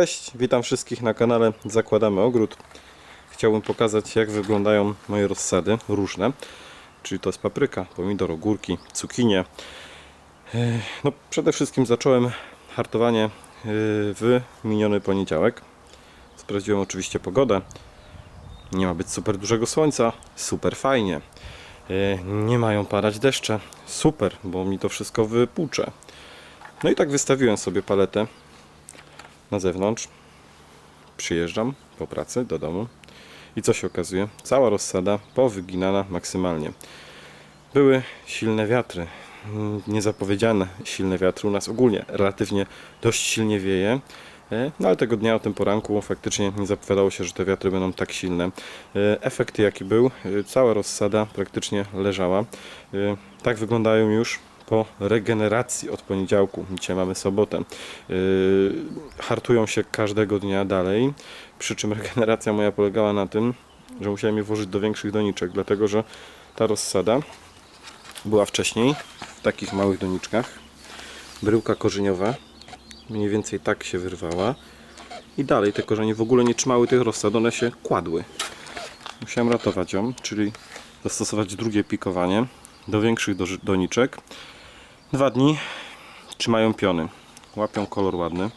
Cześć, witam wszystkich na kanale Zakładamy Ogród. Chciałbym pokazać jak wyglądają moje rozsady różne. Czyli to jest papryka, pomidor, ogórki, cukinie. No, przede wszystkim zacząłem hartowanie e, w miniony poniedziałek. Sprawdziłem oczywiście pogodę. Nie ma być super dużego słońca, super fajnie. E, Nie mają padać deszcze, super, bo mi to wszystko wypłucze. No i tak wystawiłem sobie paletę na zewnątrz. Przyjeżdżam po pracy do domu i co się okazuje? Cała rozsada powyginana maksymalnie. Były silne wiatry, mm, niezapowiedziane silne wiatry u nas ogólnie, relatywnie dość silnie wieje. E, No ale tego dnia o tym poranku faktycznie nie zapowiadało się, że te wiatry będą tak silne. E, Efekt jaki był, e, cała rozsada praktycznie leżała. Tak wyglądają już po regeneracji od poniedziałku. Dzisiaj mamy sobotę. Yy, hartują się każdego dnia dalej. Przy czym regeneracja moja polegała na tym, że musiałem je włożyć do większych doniczek, dlatego że ta rozsada była wcześniej w takich małych doniczkach. Bryłka korzeniowa mniej więcej tak się wyrwała. I dalej te korzenie w ogóle nie trzymały tych rozsad, one się kładły. Musiałem ratować ją, czyli zastosować drugie pikowanie do większych doniczek. Dwa dni trzymają piony. Łapią kolor ładny.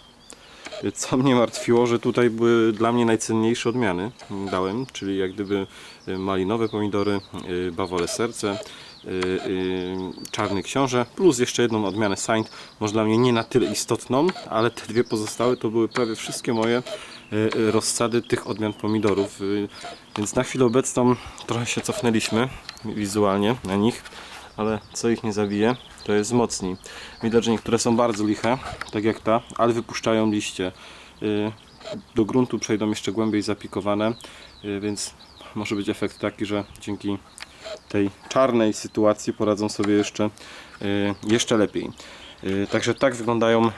Co mnie martwiło, że tutaj były dla mnie najcenniejsze odmiany dałem, czyli jak gdyby y, malinowe pomidory, y, bawole serce, y, czarny książę, plus jeszcze jedną odmianę Saint, może dla mnie nie na tyle istotną, ale te dwie pozostałe to były prawie wszystkie moje rozsady tych odmian pomidorów, więc na chwilę obecną trochę się cofnęliśmy wizualnie na nich ale co ich nie zabije, to jest wzmocni. Widać, że niektóre są bardzo liche, tak jak ta, ale wypuszczają liście. Y, Do gruntu przejdą jeszcze głębiej zapikowane, y, więc może być efekt taki, że dzięki tej czarnej sytuacji poradzą sobie jeszcze, y, jeszcze lepiej. Także tak wyglądają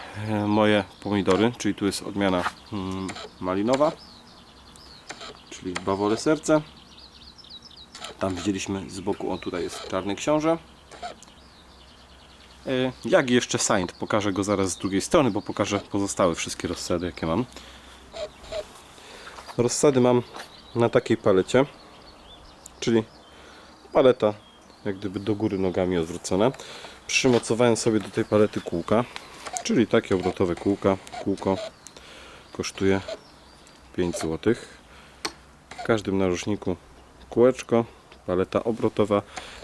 moje pomidory, czyli tu jest odmiana mm, malinowa, czyli bawole serce. Tam widzieliśmy z boku, o tutaj jest czarny książę. E, Jak jeszcze Saint, pokażę go zaraz z drugiej strony, bo pokażę pozostałe wszystkie rozsady jakie mam. Rozsady mam na takiej palecie, czyli paleta jak gdyby do góry nogami odwrócona. Przymocowałem sobie do tej palety kółka, czyli takie obrotowe kółka. Kółko kosztuje 5 zł. W każdym narożniku kółeczko, paleta obrotowa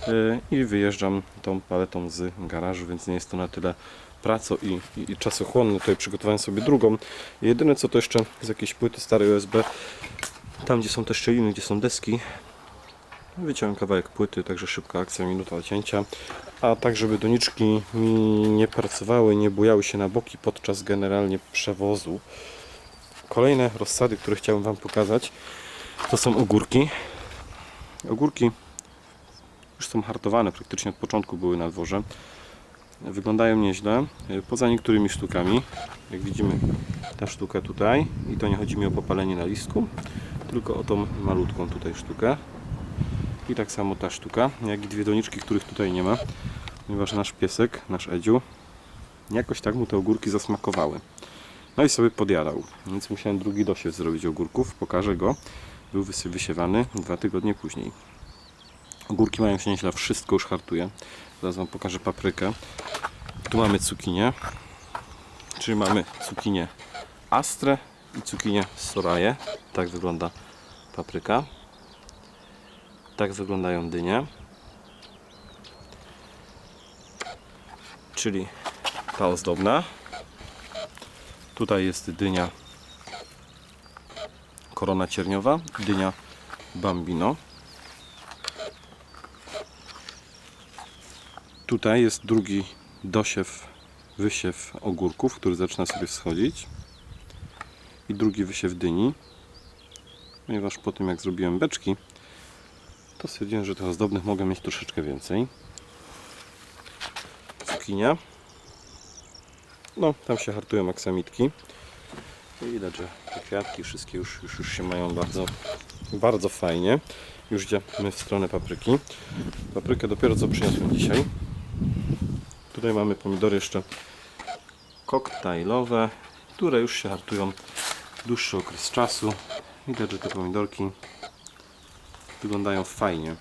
yy, i wyjeżdżam tą paletą z garażu, więc nie jest to na tyle praco i, i, i czasochłonne. Tutaj przygotowałem sobie drugą. Jedyne co to jeszcze z jakiejś płyty starej USB, tam gdzie są te szczeliny, gdzie są deski, wyciąłem kawałek płyty, także szybka akcja, minuta cięcia. A tak, żeby doniczki mi nie pracowały, nie bujały się na boki podczas generalnie przewozu. Kolejne rozsady, które chciałem Wam pokazać, to są ogórki. Ogórki już są hartowane, praktycznie od początku były na dworze. Wyglądają nieźle, y, poza niektórymi sztukami. Jak widzimy, ta sztuka tutaj, i to nie chodzi mi o popalenie na listku, tylko o tą malutką tutaj sztukę. I tak samo ta sztuka, jak i dwie doniczki, których tutaj nie ma, ponieważ nasz piesek, nasz Edziu, jakoś tak mu te ogórki zasmakowały. No i sobie podjadał, więc musiałem drugi dosiew zrobić ogórków, pokażę go. Był wysiewany dwa tygodnie później. Ogórki mają się nieźle, wszystko już hartuje. Zaraz Wam pokażę paprykę. Tu mamy cukinię, czyli mamy cukinię Astrę i cukinię Soraję. Tak wygląda papryka. Tak wyglądają dynie. Czyli ta ozdobna. Tutaj jest dynia korona cierniowa, dynia bambino. Tutaj jest drugi dosiew, wysiew ogórków, który zaczyna sobie wschodzić. I drugi wysiew dyni. Ponieważ po tym jak zrobiłem beczki, to stwierdziłem, że tych ozdobnych mogę mieć troszeczkę więcej. Cukinia. No, tam się hartują aksamitki. Widać, że te kwiatki wszystkie już, już, już się mają bardzo, bardzo fajnie. Już idziemy w stronę papryki. Paprykę dopiero co przyniosłem dzisiaj. Tutaj mamy pomidory jeszcze koktajlowe, które już się hartują dłuższy okres czasu. Widać, że te pomidorki wyglądają fajnie.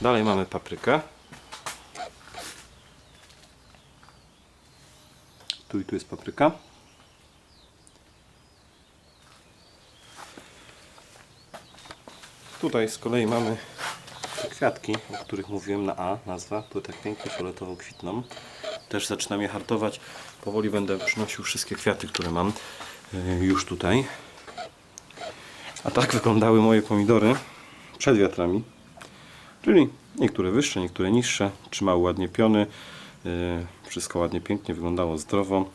Dalej mamy paprykę. Tu i tu jest papryka. Tutaj z kolei mamy kwiatki, o których mówiłem na A, nazwa, które tak pięknie fioletowo kwitną. Też zaczynam je hartować. Powoli będę przynosił wszystkie kwiaty, które mam y, już tutaj. A tak wyglądały moje pomidory przed wiatrami. Czyli niektóre wyższe, niektóre niższe. Trzymały ładnie piony. Wszystko ładnie, pięknie wyglądało zdrowo.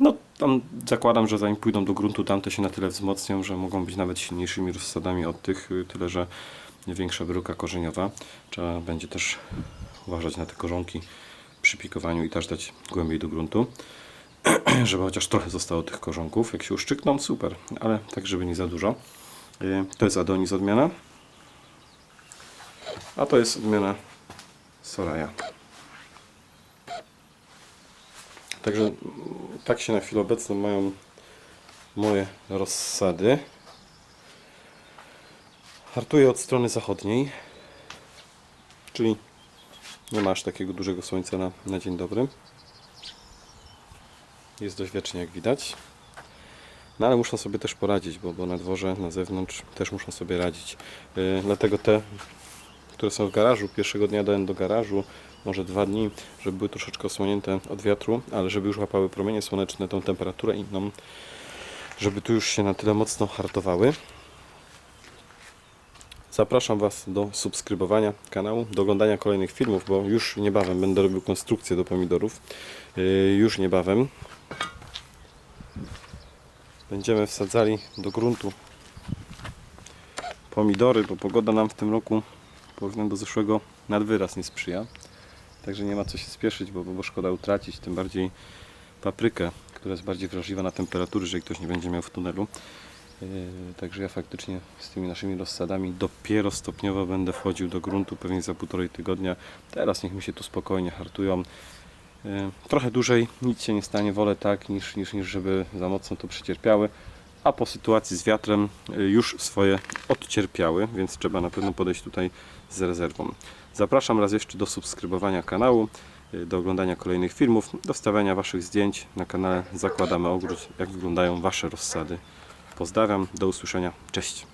No, tam zakładam, że zanim pójdą do gruntu, tamte się na tyle wzmocnią, że mogą być nawet silniejszymi rozsadami od tych, y, tyle że większa bryłka korzeniowa. Trzeba będzie też uważać na te korzonki przy pikowaniu i też dać głębiej do gruntu, żeby chociaż trochę zostało tych korzonków. Jak się uszczykną, super, ale tak, żeby nie za dużo. Y, To jest Adonis odmiana, a to jest odmiana Soraya. Także tak się na chwilę obecną mają moje rozsady. Hartuję od strony zachodniej, czyli nie ma aż takiego dużego słońca na, na dzień dobry. Jest dość wiecznie, jak widać. No ale muszą sobie też poradzić, bo, bo na dworze, na zewnątrz też muszą sobie radzić. Yy, dlatego te, które są w garażu, pierwszego dnia dałem do garażu, może dwa dni, żeby były troszeczkę osłonięte od wiatru, ale żeby już łapały promienie słoneczne, tą temperaturę inną, żeby tu już się na tyle mocno hartowały. Zapraszam Was do subskrybowania kanału, do oglądania kolejnych filmów, bo już niebawem będę robił konstrukcję do pomidorów. Yy, już niebawem będziemy wsadzali do gruntu pomidory, bo pogoda nam w tym roku porównaniu do zeszłego nad wyraz nie sprzyja. Także nie ma co się spieszyć, bo, bo szkoda utracić, tym bardziej paprykę, która jest bardziej wrażliwa na temperatury, jeżeli ktoś nie będzie miał w tunelu. Yy, Także ja faktycznie z tymi naszymi rozsadami dopiero stopniowo będę wchodził do gruntu, pewnie za półtorej tygodnia. Teraz niech mi się tu spokojnie hartują. Yy, Trochę dłużej, nic się nie stanie, wolę tak, niż, niż, niż żeby za mocno to przecierpiały. A po sytuacji z wiatrem yy, już swoje odcierpiały, więc trzeba na pewno podejść tutaj z rezerwą. Zapraszam raz jeszcze do subskrybowania kanału, yy, do oglądania kolejnych filmów, do wstawiania Waszych zdjęć na kanale Zakładamy Ogród, jak wyglądają Wasze rozsady. Pozdrawiam, do usłyszenia, cześć.